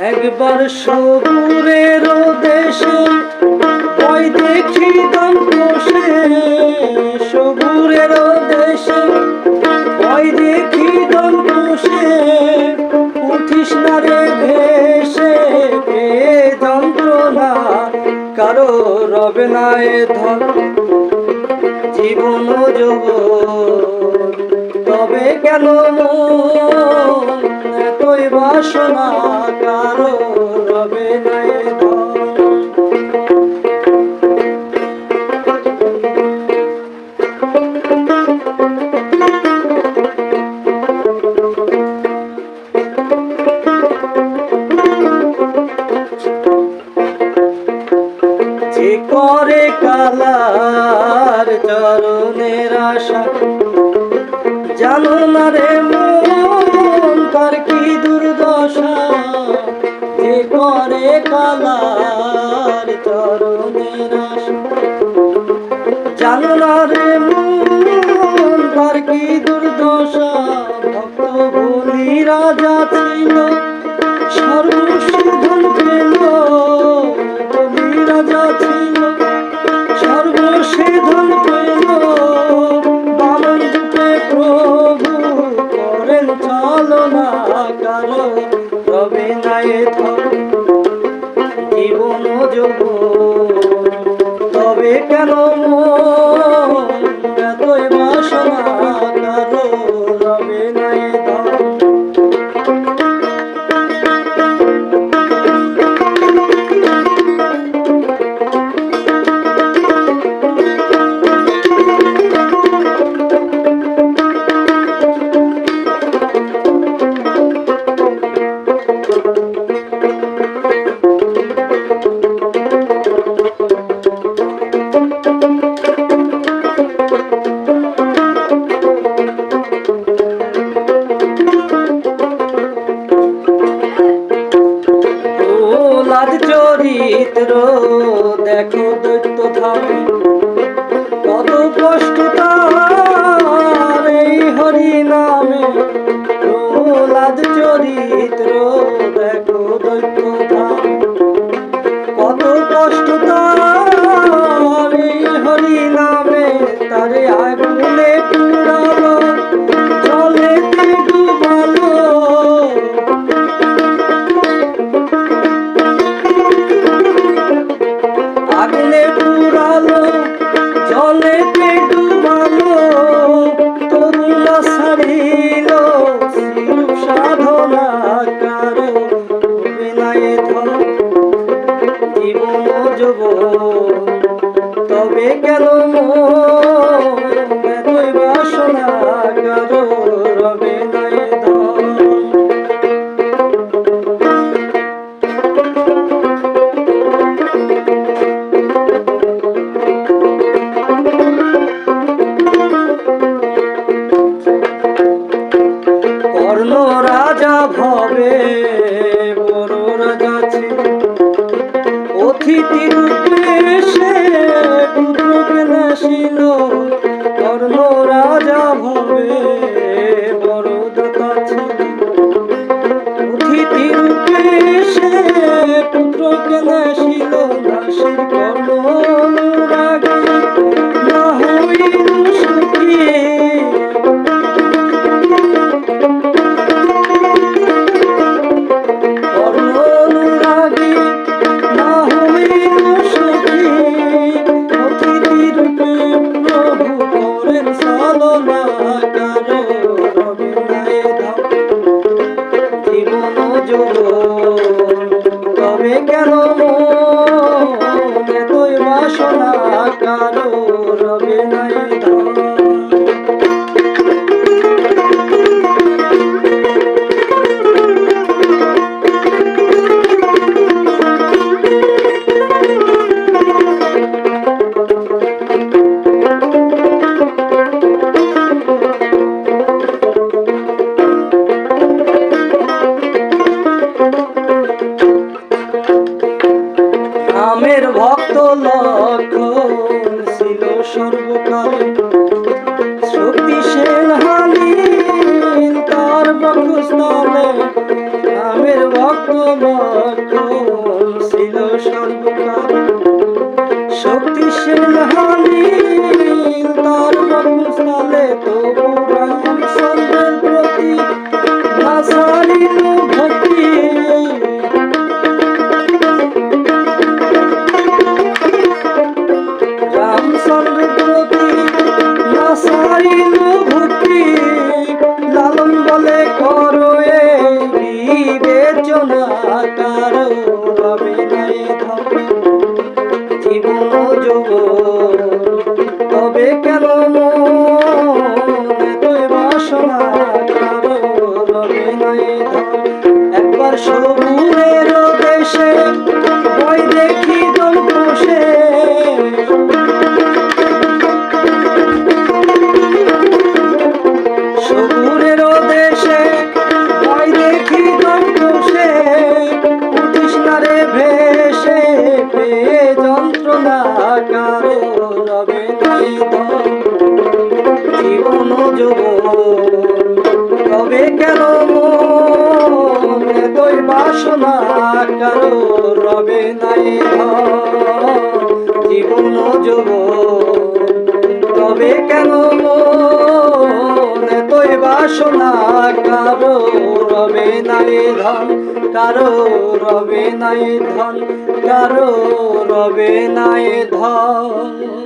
একবার সবুরের দেশে ওই দেখি দাম বসে সবুরের দেশে ওই দেখি দাম বসে উঠিস না রে ভেসে যন্ত্রণা কারও রবে না এ ধন। জীবন যোগ তবে কেন এতই বাসনা সে করে কালার চরণের আশা। জানো না রে মন তার কি দুর্দশা? যে করে কালার কেন তোমার চরিত্র দেখে দৈত্য থাকে। হবে তুই বাসনা। টুকরো কেনা শিল রাশির কলম কারোর স্থলে আমের শক্তিশীল জীবন কেন মন এতই বাসনা, কারও রবে নাই জীবন যোগ তবে কেন মন এতই বাসনা, কারও রবে নাই ধন কারও রবে নাই ধন কারও রবে নাই ধন